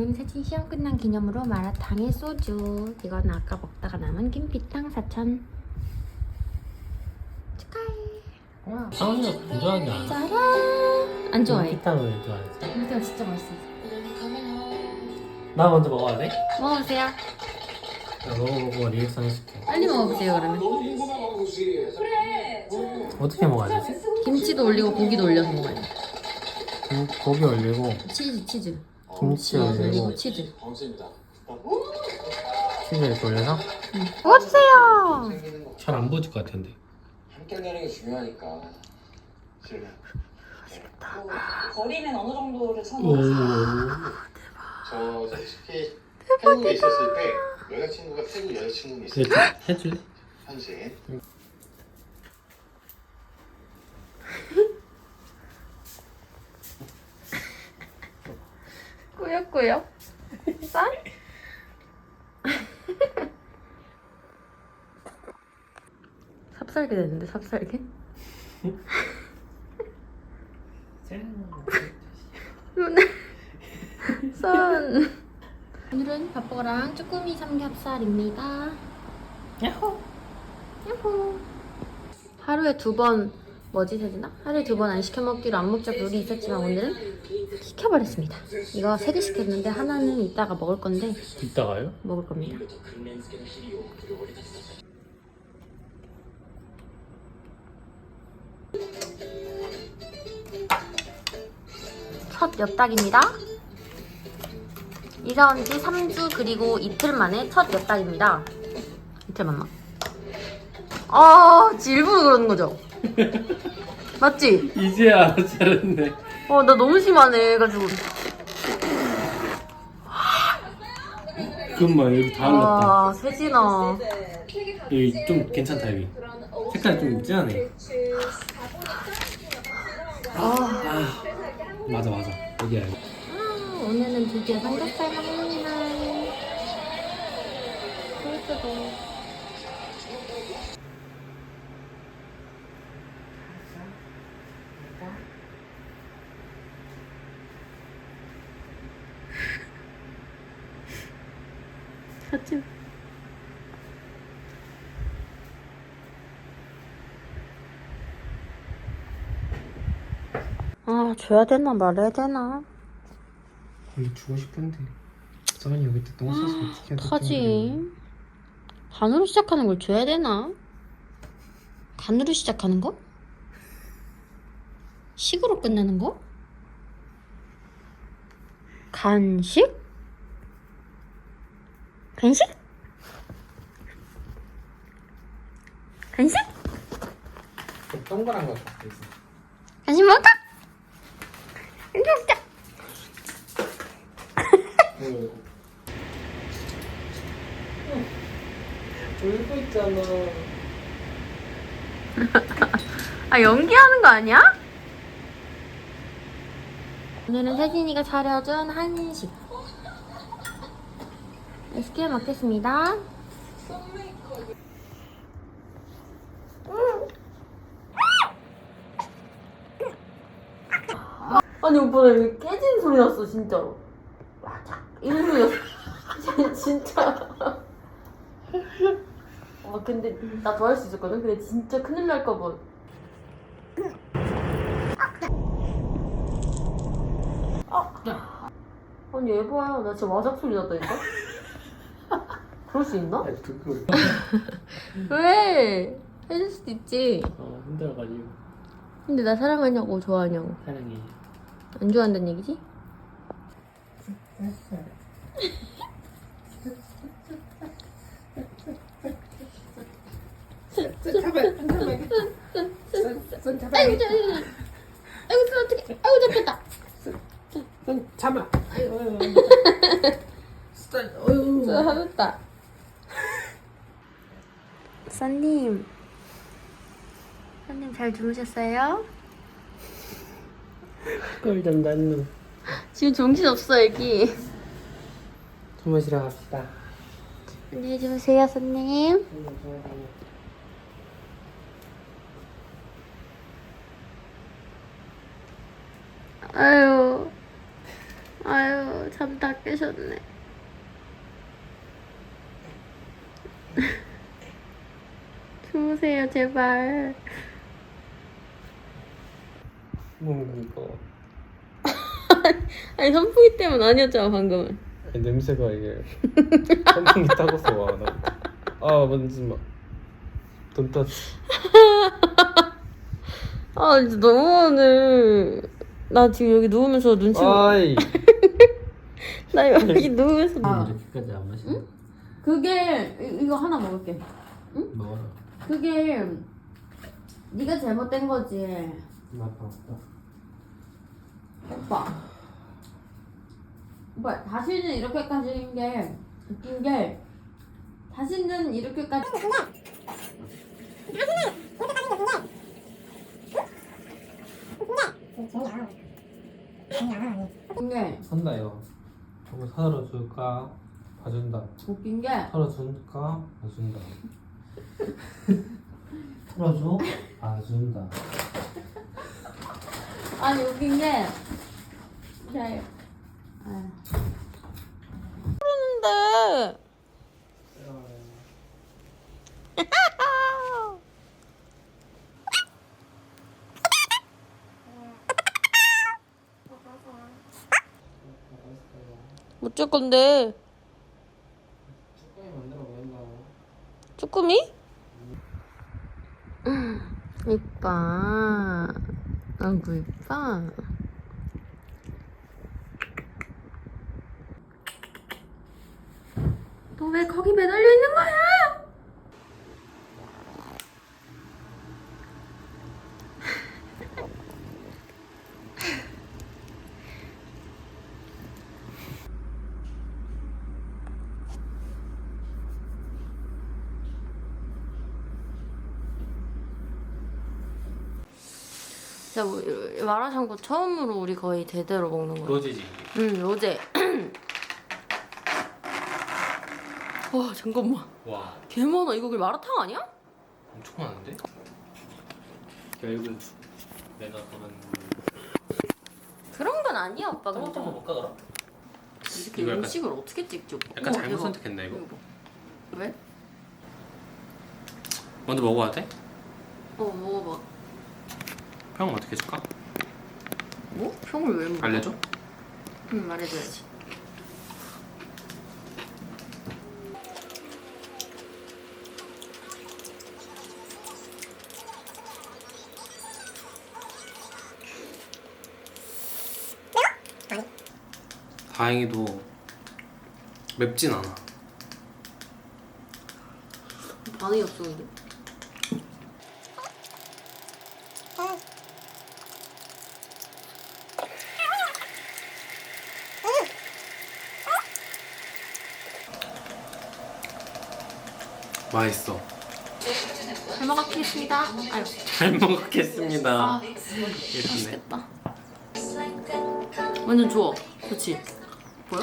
오늘 세진 시험 끝난 기념으로 마라탕에 소주. 이건 아까 먹다가 남은 김피탕 사천. 축하해. 상훈이가 안 좋아하지 않아? 짜란. 안 좋아해. 피탕을 좋아하지. 김피탕 진짜 맛있어. 나 먼저 먹어야 돼? 먹어보세요. 나 먹어보고 리액션 해줄게. 빨리 먹어보세요 그러면. 어떻게 먹어야 되지? 김치도 올리고 고기도 올려서 먹어야 돼. 고- 고기 올리고 치즈 치즈. 김치 올리고 올리고 치즈. 치즈 이렇게 올려서 먹어주세요. 잘 안 보여줄 것 같은데. 함께 한다는 게 중요하니까. 그래. 거리는 어느 정도를 오. 선호하세요? 저 솔직히 태국에 있었을 때 여자친구가 태국 여자친구는 있어요. 이렇게 해줄래? 현재. 꾸역꾸역. 쌀? 삽살개 됐는데 삽살개? 선. 오늘은 밥버거랑 쭈꾸미 삼겹살입니다. 야호. 야호. 하루에 두 번 뭐지 세진아? 하루에 두 번 안 시켜 먹기로 안 먹자 룰이 있었지만 오늘은 시켜버렸습니다. 이거 세개 시켰는데 하나는 이따가 먹을 건데 이따가요? 먹을 겁니다. 첫 엽떡입니다. 이사 온 지 3주 그리고 이틀 만에 첫 엽떡입니다. 이틀 만나. 아, 지 일부러 그러는 거죠? 맞지? 이제야 잘했네. 어, 나 너무 심하네. 해가지고. 그만 여기 다 흘렀다. 와, 세진아. 여기 좀 괜찮다 여기. 색깔 좀 진하네. 아 맞아 맞아 여기야 여기. 아, 오늘은 드디어 삼겹살 먹는 날. 그래도 사진. 아, 줘야 되나 말아야 되나? 근데 주고 싶은데 서연이 여기 또 똥 싸서 어떻게 해야 될지 타지. 간으로 시작하는 걸 줘야 되나? 간으로 시작하는 거? 식으로 끝나는 거? 간식? 간식? 간식? 모르겠네. 동그란 거 갖고 있어. 간식 먹을까? 간식 먹자. 울고 있잖아. 아 연기하는 거 아니야? 오늘은 세진이가 차려준 한식 맛있게 먹겠습니다. 아니 오빠 나 여기 깨진 소리 났어 진짜로. 와작 이런 소리 났어. 진짜. 어 근데 나 더 할 수 있었거든? 근데 진짜 큰일 날까봐. 아니 에바야? 나 진짜 와작 소리 났다니까? 그럴 수 있나? 그 왜? 해줄 수도 있지 어 힘들어가지고 근데 나 사랑하냐고 좋아하냐고 사랑해. 안 좋아한다는 얘기지? 아이고 저 아이고 저 어떡해 아이고 잡혔다 손 잡아. 저 잡혔다 선님 선님 잘 주무셨어요? 꿀좀 낳는. 지금 정신없어 애기 주무시러 갑시다. 안녕히 주무세요 손님 아유 아유 잠 다 깨셨네. 주무세요 제발. 너무 무거워. 아니 선풍기 때문 아니었잖아 방금은. 아니, 냄새가 이게 선풍기 타고서 와. 나. 아 만지지 마. 돈 터치. 아 진짜 너무하네. 나 지금 여기 누우면서 눈치. 아이. 나 여기 누우면서. 이렇게까지 안 마시네. 그게 이- 이거 하나 먹을게. 먹어라. 그게 네가 잘못된 거지. 맞다 맞다. 오빠. 오빠 다시는 이렇게까지 한게 웃긴 게 다시는 이렇게까지. 웃긴 게 산다 이거. 저거 사러 줄까? 봐준다. 웃긴 게 사러 줄까? 봐준다. 풀어줘? 봐준다. 아니 웃긴 게 네. 그러는데 어쩔 건데 쭈꾸미. 쭈꾸미? 이뻐 아이고 이뻐 너 왜 거기 매달려 있는 거야? 자, 뭐, 마라샹궈 처음으로 우리 거의 제대로 먹는 거야. 로지지. 응, 로제. 와, 잠깐만. 와 개 많아. 이거 마라탕 아니야? 엄청 많은데? 결국 내가 그만 그런 건 아니야, 오빠. 근데. 한번 볼까 그럼? 이렇게 이거 약간- 음식을 어떻게 찍죠? 약간 잘못. 선택했나 이거? 봐. 왜? 먼저 먹어야 돼? 어, 먹어봐. 평 어떻게 해줄까? 뭐? 평을 왜 먹어? 알려줘? 응, 말해줘야지. 다행히도 맵진 않아. 반응이 없어, 근데. 맛있어. 잘 먹었겠습니다. 아유, 잘 먹겠습니다. 아, 이렇게. 맛있겠다. 완전 좋아. 그치? 보여?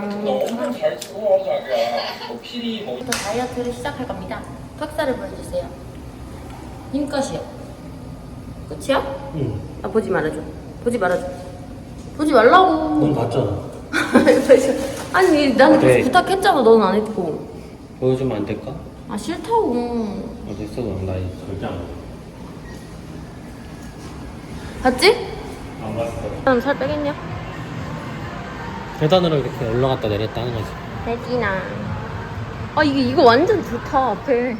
너무 잘 치고 자기야 뭐 필이 뭐 부터 다이어트를 시작할 겁니다. 턱살을 보여주세요. 힘껏이요. 끝이야? 응. 아 보지 말아줘. 보지 말아줘. 보지 말라고. 넌 봤잖아. 아니 나는 계속 네. 부탁했잖아. 너는 안 했고. 보여주면 안 될까? 아 싫다고. 어디 있어 그럼 나 절대 안 먹어. 봤지? 안 봤어. 그럼 살 빼겠냐? 계단으로 이렇게 올라갔다 내렸다 하는 거지. 대진아. 아 이게 이거 완전 좋다 앞에.